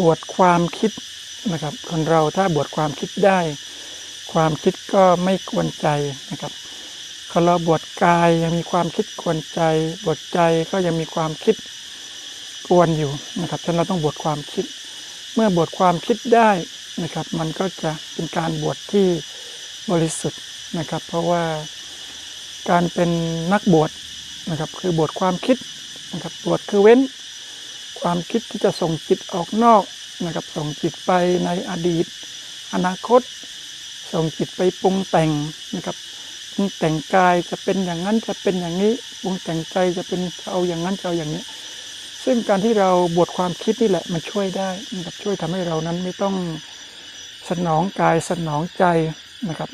บวชความคิดนะครับ คนเราถ้าบวชความคิดได้ ความคิดก็ไม่กวนใจนะครับคนเราบวชกายยังมีความคิดกวนใจบวชใจก็ยังมีความคิดกวนอยู่นะครับฉะนั้นเราต้องบวชความคิด เมื่อบวชความคิดได้นะครับ มันก็จะเป็นการบวชที่บริสุทธิ์นะครับ เพราะว่าการเป็นนักบวชนะครับ คือบวชความคิดนะครับบวชคือเว้น ความคิดที่จะส่งจิตออกนอกนะครับส่งจิตไปในอดีต อนาคต ส่งจิตไปปรุงแต่งนะครับปรุงแต่งกายจะเป็นอย่างนั้นจะเป็นอย่างนี้ปรุงแต่งใจจะเป็นจะเอาอย่างนั้นจะเอาอย่างนี้ ซึ่งการที่เราบวชความคิดนี่แหละมันช่วยได้นะครับช่วยทำให้เรานั้นไม่ต้องสนองกายสนองใจนะครับ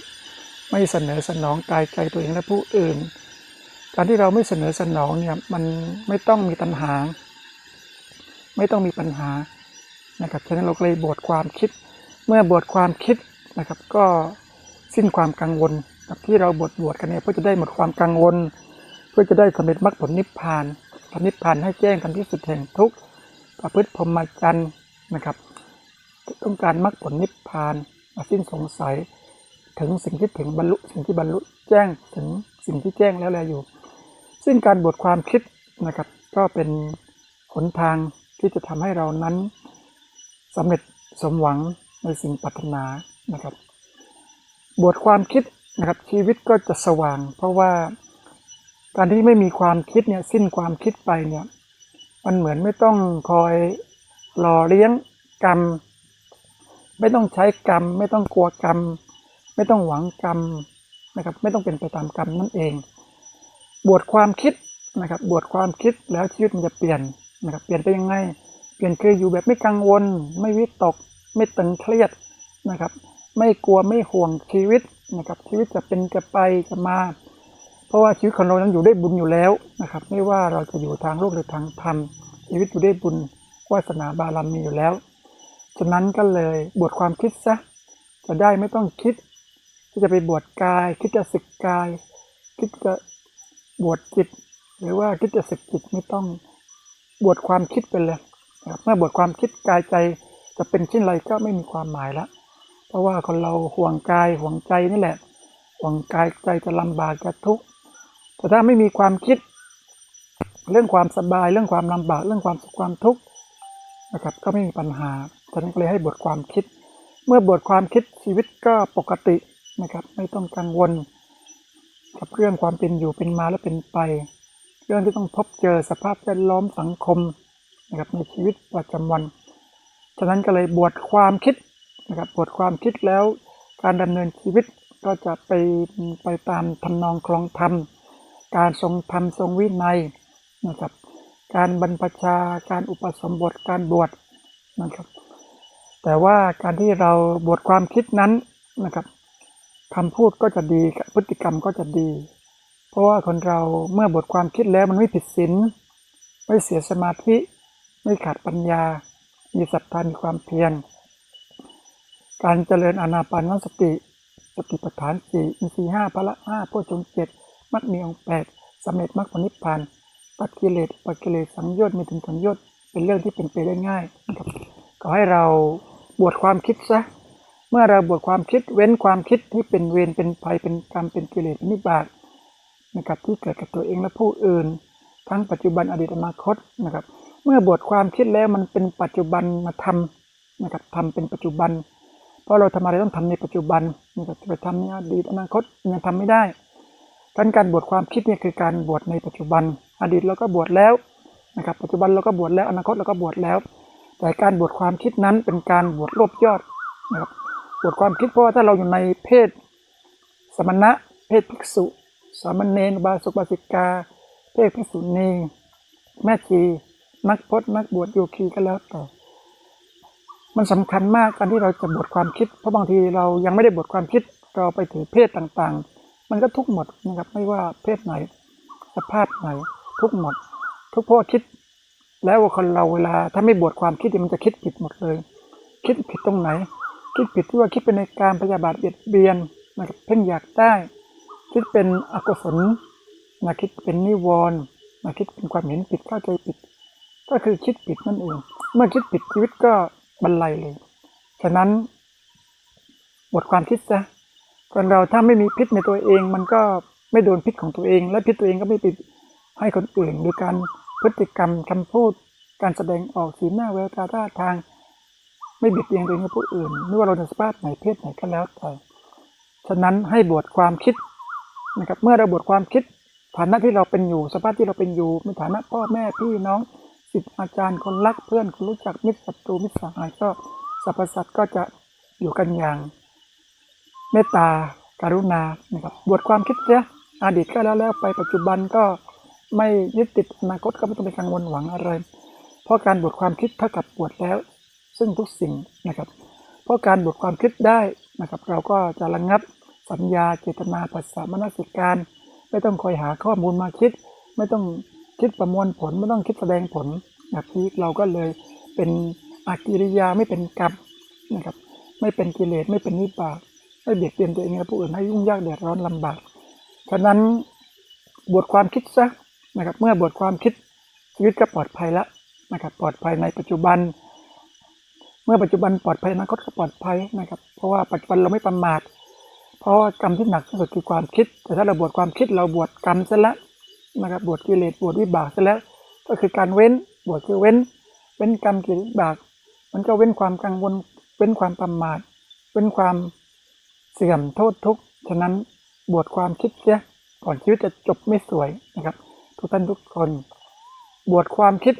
ไม่เสนอสนองกายใจตัวเองและผู้อื่น การที่เราไม่เสนอสนองเนี่ยมันไม่ต้องมีตัณหา ไม่ต้องมีปัญหานะครับฉะนั้นเราก็เลยบวชความคิด เมื่อบวชความคิดนะครับ ก็สิ้นความกังวลกับที่เราบวชบวชกันเนี่ยเพื่อจะได้หมดความกังวล เพื่อจะได้สำเร็จมรรคผลนิพพานทำนิพพานให้แจ้งกันที่สุดแห่งทุกข์ประพฤติพรหมจรรย์นะครับ ต้องการมรรคผลนิพพานมาสิ้นสงสัย ถึงสิ่งที่ถึงบรรลุสิ่งที่บรรลุแจ้งถึงสิ่งที่แจ้งแล้วแลอยู่ ซึ่งการบวชความคิดนะครับ ก็เป็นหนทาง ที่จะทำให้เรานั้นสำเร็จสมหวังในสิ่งปรารถนานะครับบวชความคิดนะครับชีวิตก็จะสว่าง เพราะว่าการที่ไม่มีความคิดเนี่ยสิ้นความคิดไปเนี่ยมันเหมือนไม่ต้องคอยหล่อเลี้ยงกรรม ไม่ต้องใช้กรรม ไม่ต้องกลัวกรรม ไม่ต้องหวังกรรมนะครับไม่ต้องเป็นไปตามกรรมนั่นเอง บวชความคิดนะครับบวชความคิดแล้วชีวิตมันจะเปลี่ยน นะครับเปลี่ยนไปยังไง เปลี่ยนคืออยู่แบบไม่กังวล ไม่วิตก ไม่ตึงเครียดนะครับ ไม่กลัวไม่ห่วงชีวิตนะครับ ชีวิตจะเป็นจะไปจะมา เพราะว่าชีวิตของเรานั้นอยู่ได้บุญอยู่แล้วนะครับ ไม่ว่าเราจะอยู่ทางโลกหรือทางธรรมชีวิตอยู่ได้บุญวาสนาบารมีอยู่แล้วฉะนั้นก็เลยบวชความคิดซะจะได้ไม่ต้องคิดที่จะไปบวชกาย คิดจะศึกกาย คิดจะบวชจิต หรือว่าคิดจะศึกจิตไม่ต้อง บวชความคิดไปเลยนะครับเมื่อบวชความคิดกายใจจะเป็นเช่นไรก็ไม่มีความหมายแล้วเพราะว่าคนเราห่วงกายห่วงใจนี่แหละ ห่วงกายใจจะลำบากจะทุกข์แต่ถ้าไม่มีความคิด เรื่องความสบายเรื่องความลำบากเรื่องความสุขความทุกข์นะครับก็ไม่มีปัญหาฉะนั้นก็เลยให้บทความคิด เมื่อบทความคิดชีวิตก็ปกตินะครับ ไม่ต้องกังวล กับเรื่องความเป็นอยู่เป็นมาและเป็นไป เรื่องที่ต้องพบเจอสภาพแวดล้อมสังคมนะครับในชีวิตประจำวัน ฉะนั้นก็เลยบวชความคิดนะครับบวชความคิดแล้วการดำเนินชีวิตก็จะไปไปตามทำนองคลองธรรม การทรงธรรมทรงวินัยนะครับ การบรรพชา การอุปสมบท การบวชนะครับ แต่ว่าการที่เราบวชความคิดนั้นนะครับคำพูดก็จะดีพฤติกรรมก็จะดี เพราะว่าคนเราเมื่อบทความคิดแล้วมันไม่ผิดศีลไม่เสียสมาธิ ไม่ขาดปัญญา มีศรัทธามีความเพียรการเจริญอนาปานสติ สติปัฏฐานสี่อินทรีห้าพละห้าโพชงเจ็ดมรรคมีองค์แปดสำเร็จมรรคผลนิพพานตัดกิเลสปัดกิเลสสังโยชน์มีถึงสังโยชน์เป็นเรื่องที่เป็นไปได้ง่ายนะครับก็ให้เราบวชความคิดซะเมื่อเราบวชความคิดเว้นความคิดที่เป็นเวรเป็นภัยเป็นกรรมเป็นกิเลสเป็นนิบาต นะครับที่เกิดกับตัวเองและผู้อื่น ทั้งปัจจุบันอดีตอนาคตนะครับ เมื่อบวชความคิดแล้วมันเป็นปัจจุบันมาทำนะครับทำเป็นปัจจุบัน เพราะเราทำอะไรต้องทำในปัจจุบันนะครับจะไปทำในอดีตอนาคตยังทำไม่ได้การการบวชความคิดเนี่ยคือการบวชในปัจจุบัน อดีตเราก็บวชแล้วนะครับปัจจุบันเราก็บวชแล้วอนาคตเราก็บวชแล้ว แต่การบวชความคิดนั้นเป็นการบวชรวบยอดนะครับบวชความคิดเพราะว่าถ้าเราอยู่ในเพศสมณะเพศภิกษุ สามเณรบาสุบาสิกาเพศภิกษุณีแม่ชีนักพจนักบวชโยคีก็แล้วแต่ มันสำคัญมากการที่เราจะบวชความคิด เพราะบางทีเรายังไม่ได้บวชความคิดเราไปถือเพศต่างๆ มันก็ทุกหมดนะครับไม่ว่าเพศไหน สภาพไหน ทุกหมด ทุกเพราะว่าคิด แล้วคนเราเวลาถ้าไม่บวชความคิดมันจะคิดผิดหมดเลย คิดผิดตรงไหน คิดผิดที่ว่าคิดเป็นในการพยาบาทเบียดเบียนนะครับเพ่งอยากได้ คิดเป็นอกุศลนะคิดเป็นนิวรณ์นะคิดเป็นความเห็นผิดเข้าใจผิด ก็คือคิดผิดนั่นเอง เมื่อคิดผิดชีวิตก็บรรลัยเลย ฉะนั้นบทความคิดซะคนเราถ้าไม่มีพิษในตัวเอง มันก็ไม่โดนพิษของตัวเอง และพิษตัวเองก็ไม่ไปให้คนอื่นโดยการพฤติกรรมคำพูด การแสดงออกสีหน้าแววตาท่าทาง ไม่บียดเบียนตัวเองกับผู้อื่นไม่ว่าเราจะสภาพไหนเพศไหนก็แล้วแต่ฉะนั้นให้บวชความคิด นะครับเมื่อเราบวชความคิดฐานะที่เราเป็นอยู่ สภาพที่เราเป็นอยู่ในฐานะพ่อแม่พี่น้องศิษย์อาจารย์คนรักเพื่อนคนรู้จักมิตรศัตรูมิตรสหายก็สรรพสัตว์ก็จะอยู่กันอย่างเมตตาการุณานะครับบวชความคิดเสียอดีตก็แล้วแล้วไปปัจจุบันก็ไม่ยึดติดอนาคตก็ไม่ต้องไปกังวลหวังอะไร เพราะการบวชความคิดเท่ากับบวชแล้ว ซึ่งทุกสิ่งนะครับ เพราะการบวชความคิดได้นะครับ เราก็จะระงับ สัญญาเจตนาปัสสามนสิการ ไม่ต้องคอยหาข้อมูลมาคิด ไม่ต้องคิดประมวลผลไม่ต้องคิดแสดงผลแบบนี้เราก็เลยเป็นอากิริยาไม่เป็นกรรมนะครับไม่เป็นกิเลสไม่เป็นนิบาตไม่เบียดเบียนตัวเองและผู้อื่นให้ยุ่งยากเดือดร้อนลำบากฉะนั้นบทความคิดซะนะครับเมื่อบทความคิดชีวิตก็ปลอดภัยแล้วนะครับปลอดภัยในปัจจุบัน เมื่อปัจจุบันปลอดภัยอนาคตก็ปลอดภัยนะครับเพราะว่าปัจจุบันเราไม่ประมาท เพราะว่ากรรมที่หนักที่สุดคือความคิด แต่ถ้าเราบวชความคิดเราบวชกรรมซะแล้วนะครับบวชกิเลสบวชวิบากซะแล้ว ก็คือการเว้นบวชคือเว้น เว้นกรรมกิเลสบาก มันก็เว้นความกังวลเว้นความประมาทเว้นความเสื่อมโทษทุกข์ฉะนั้นบวชความคิดเสียก่อนชีวิตจะจบไม่สวยนะครับทุกท่านทุกคน บวชความคิด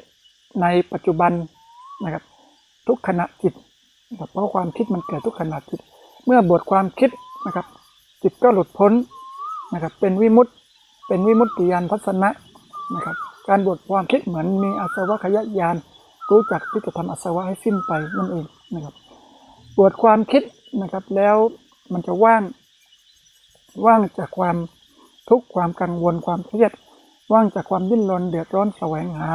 ในปัจจุบันนะครับ ทุกขณะจิตเพราะความคิดมันเกิดทุกขณะจิต เมื่อบวชความคิด นะครับ จิตก็หลุดพ้นนะครับ เป็นวิมุตติเป็นวิมุตติยานทัศนะนะครับ การบวชความคิดเหมือนมีอาสวะขยะยานรู้จักที่จะทำอาสวะให้สิ้นไปนั่นเองนะครับบวชความคิดนะครับ แล้วมันจะว่างว่างจากความทุกข์ความกังวลความเครียด ว่างจากความดิ้นรนเดือดร้อนแสวงหา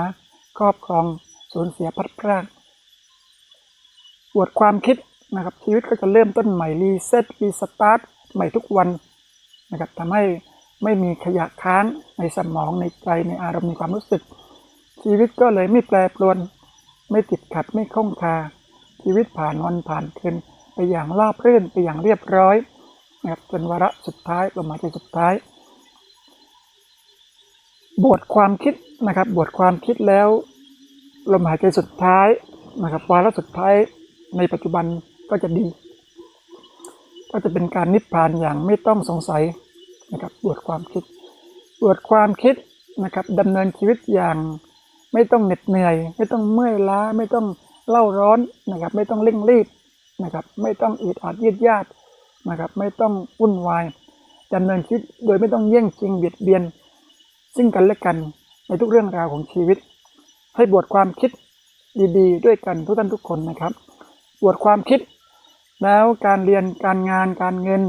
ครอบครองสูญเสียพัดพรากบวชความคิด นะครับชีวิตก็จะเริ่มต้นใหม่รีเซ็ตรีสตาร์ทใหม่ทุกวันนะครับทำให้ไม่มีขยะค้างในสมองในใจในอารมณ์ในความรู้สึก ชีวิตก็เลยไม่แปรปรวน ไม่ติดขัดไม่ข้องคา ชีวิตผ่านวันผ่านคืนไปอย่างราบรื่นไปอย่างเรียบร้อยนะครับจนวาระสุดท้ายลมหายใจสุดท้าย บทความคิดนะครับบทความคิดแล้วลมหายใจสุดท้ายนะครับวาระสุดท้ายในปัจจุบัน ก็จะดี ก็จะเป็นการนิพพานอย่างไม่ต้องสงสัยนะครับบวชความคิดบวชความคิดนะครับดำเนินชีวิตอย่างไม่ต้องเหน็ดเหนื่อย ไม่ต้องเมื่อยล้า ไม่ต้องเล่าร้อนนะครับ ไม่ต้องเร่งรีบนะครับ ไม่ต้องอึดอัดยืดยาดนะครับ ไม่ต้องวุ่นวายดำเนินชีวิตโดยไม่ต้องแย่งชิงเบียดเบียน ซึ่งกันและกันในทุกเรื่องราวของชีวิต ให้บวชความคิดดีๆ ด้วยกันทุกท่านทุกคนนะครับ บวชความคิด แล้วการเรียนการงานการเงิน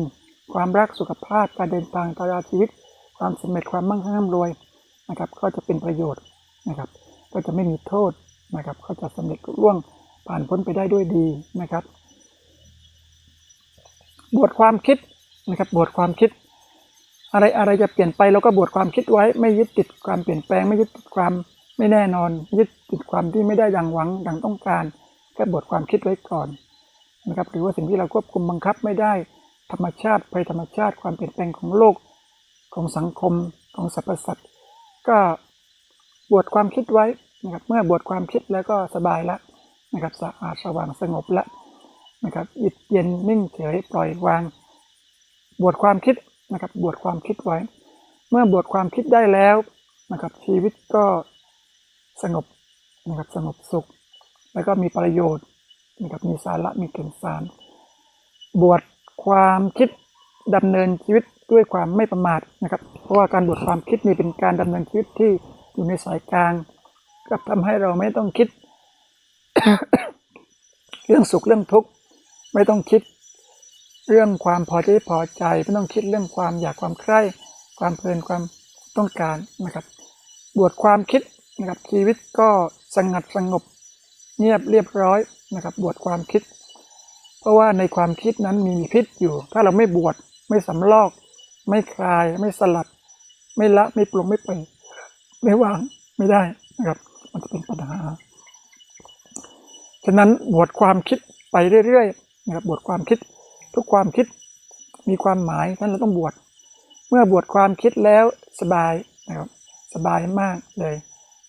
ความรักสุขภาพการเดินทางตลอดชีวิต ความสำเร็จความมั่งคั่งร่ำรวยนะครับ ก็จะเป็นประโยชน์นะครับ ก็จะไม่มีโทษนะครับ ก็จะสำเร็จรุ่ร่วงผ่านพ้นไปได้ด้วยดีนะครับบวชความคิดนะครับบวชความคิด อะไรอะไรจะเปลี่ยนไปเราก็บวชความคิดไว้ไม่ยึดติดความเปลี่ยนแปลงไม่ยึดติดความไม่แน่นอน ยึดติดความที่ไม่ได้ดังหวังดังต้องการก็บวชความคิดไว้ก่อน นะครับหรือว่าสิ่งที่เราควบคุมบังคับไม่ได้ ธรรมชาติภัยธรรมชาติความเปลี่ยนแปลงของโลกของสังคมของสรรพสัตว์ก็บวชความคิดไว้นะครับเมื่อบวชความคิดแล้วก็สบายละนะครับสะอาดสว่างสงบละนะครับอิดเย็นนิ่งเฉยปล่อยวาง บวชความคิดนะครับบวชความคิดไว้ เมื่อบวชความคิดได้แล้วนะครับชีวิตก็สงบนะครับสงบสุข แล้วก็มีประโยชน์ นะครับมีสาระมีเกณฑ์สาร บวชความคิดดำเนินชีวิตด้วยความไม่ประมาทนะครับ เพราะว่าการบวชความคิดนี่เป็นการดำเนินชีวิตที่อยู่ในสายกลาง ก็ทำให้เราไม่ต้องคิด เรื่องสุขเรื่องทุกข์ไม่ต้องคิด เรื่องความพอใจพอใจ ไม่ต้องคิดเรื่องความอยากความใคร่ความเพลินความต้องการนะครับ บวชความคิดนะครับชีวิตก็สงัดสงบ เงียบเรียบร้อยนะครับ บวชความคิด เพราะว่าในความคิดนั้นมีพิษอยู่ ถ้าเราไม่บวชไม่สำลอก ไม่คลาย ไม่สลัด ไม่ละไม่ปลงไม่ปล่อยไม่วางไม่ได้นะครับ มันจะเป็นปัญหา ฉะนั้นบวชความคิดไปเรื่อยๆนะครับบวชความคิด ทุกความคิดมีความหมายฉะนั้นเราต้องบวชเมื่อบวชความคิดแล้วสบายนะครับสบายมากเลย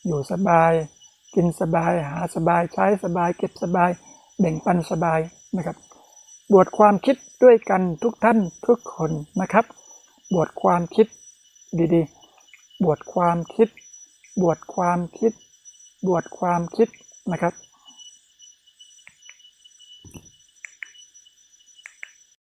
อยู่สบาย กินสบายหาสบายใช้สบายเก็บสบาย แบ่งปันสบายนะครับ บวชความคิดด้วยกันทุกท่านทุกคนนะครับ บวชความคิดดีๆ บวชความคิด บวชความคิด บวชความคิดนะครับ